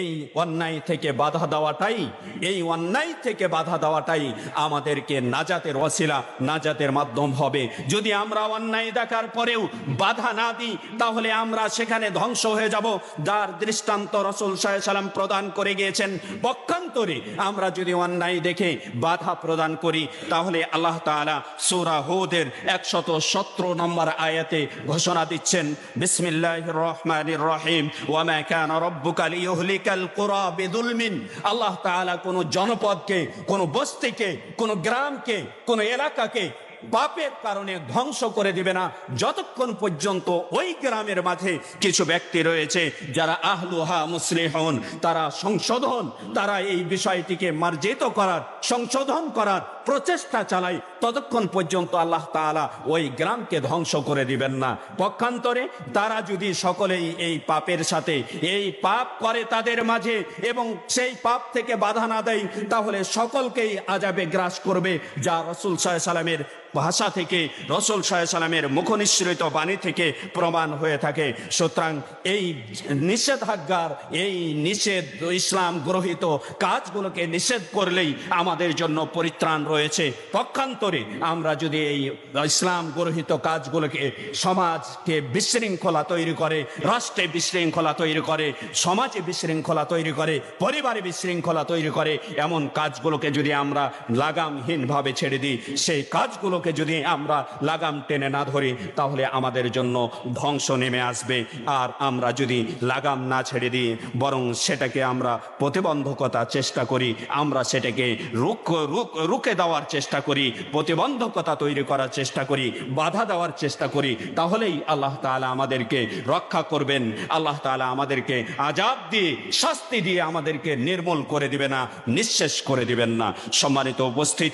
এই অন্যায় থেকে বাধা দেওয়াটাই, এই অন্যায় থেকে বাধা দেওয়াটাই আমাদেরকে নাজাতের অশিলা নাজাতের মাধ্যম হবে। যদি আমরা অন্যায় দেখার পরেও বাধা না দিই, তাহলে আমরা সেখানে ধ্বংস হয়ে যাব। যার দৃষ্টান্ত রসুল সাল্লাম প্রদান করে গিয়েছেন, পক্ষান্তরে আমরা যদি অন্যায় দেখে বাধা প্রদান করি, তাহলে আল্লাহ তাআলা সূরা হুদের একশত সতেরো নম্বর আয়াতে ঘোষণা দিচ্ছেন বিসমিল্লাহ রহমান রহিম ওয়ামা কানা রব্বুকা লিয়ুহলিকাল কুরা বিযুলমিন আল্লাহ তাআলা কোন জনপদকে, কোন বস্তিকে, কোন গ্রামকে, কোন এলাকাকে পাপের কারণে ধ্বংস করে দিবে না। যতক্ষণ পর্যন্ত ওই গ্রামের মাঝে কিছু ব্যক্তি রয়েছে যারা আহলুহা মুসলিহন, তারা সংশোধন, তারা এই বিষয়টিকে মার্জিত করার, সংশোধন করার প্রচেষ্টা চালায় ততক্ষণ পর্যন্ত আল্লাহ তাআলা ওই গ্রামকে ধ্বংস করে দিবেন না। পক্ষান্তরে তারা যদি সকলেই এই পাপের সাথে, এই পাপ করে তাদের মাঝে এবং সেই পাপ থেকে বাধা না দেয়, তাহলে সকলকেই আজাবে গ্রাস করবে, যা রসুল সাল্লামের ভাষা থেকে, রসুল সাল্লাল্লাহু সাল্লামের মুখনিসৃত বাণী থেকে প্রমাণ হয়ে থাকে। সুতরাং এই নিষেধাজ্ঞার, এই নিষেধ ইসলাম গ্রহীত কাজগুলোকে নিষেধ করলেই আমাদের জন্য পরিত্রাণ রয়েছে। পক্ষান্তরে আমরা যদি এই ইসলাম গ্রহীত কাজগুলোকে সমাজকে বিশৃঙ্খলা তৈরি করে, রাষ্ট্রে বিশৃঙ্খলা তৈরি করে, সমাজে বিশৃঙ্খলা তৈরি করে, পরিবারে বিশৃঙ্খলা তৈরি করে, এমন কাজগুলোকে যদি আমরা লাগামহীনভাবে ছেড়ে দিই, সেই কাজগুলোকে যদি আমরা লাগাম টেনে না ধরি, তাহলে আমাদের জন্য ধ্বংস নেমে আসবে। আর আমরা যদি লাগাম না ছেড়ে দিই, বরং সেটাকে আমরা প্রতিবন্ধকতা চেষ্টা করি, আমরা সেটাকে রুখ রুখ- রুখে দেওয়ার চেষ্টা করি, প্রতিবন্ধকতা তৈরি করার চেষ্টা করি, বাধা দেওয়ার চেষ্টা করি, তাহলেই আল্লাহ তালা আমাদেরকে রক্ষা করবেন। আল্লাহ তালা আমাদেরকে আজাব দিয়ে, শাস্তি দিয়ে আমাদেরকে নির্মূল করে দিবে না, নিঃশেষ করে দিবেন না। সম্মানিত উপস্থিতি।